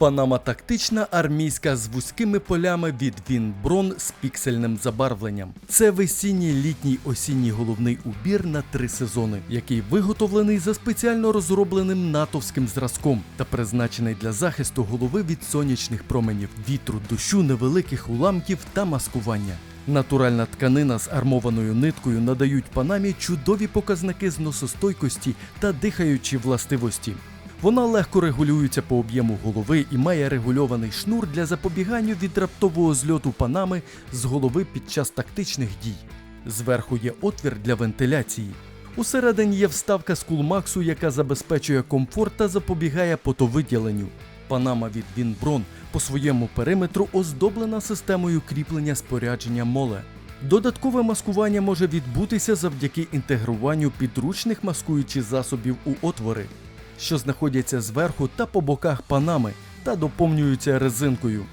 Панама тактична армійська з вузькими полями від Вінброн з піксельним забарвленням. Це весінній літній осінній головний убір на три сезони, який виготовлений за спеціально розробленим натовським зразком та призначений для захисту голови від сонячних променів, вітру, дощу, невеликих уламків та маскування. Натуральна тканина з армованою ниткою надають панамі чудові показники зносостойкості та дихаючі властивості. Вона легко регулюється по об'єму голови і має регульований шнур для запобігання від раптового зльоту панами з голови під час тактичних дій. Зверху є отвір для вентиляції. Усередині є вставка з кулмаксу, яка забезпечує комфорт та запобігає потовиділенню. Панама від Вінброн по своєму периметру оздоблена системою кріплення спорядження моле. Додаткове маскування може відбутися завдяки інтегруванню підручних маскуючих засобів у отвори, що знаходяться зверху та по боках панами та доповнюються резинкою.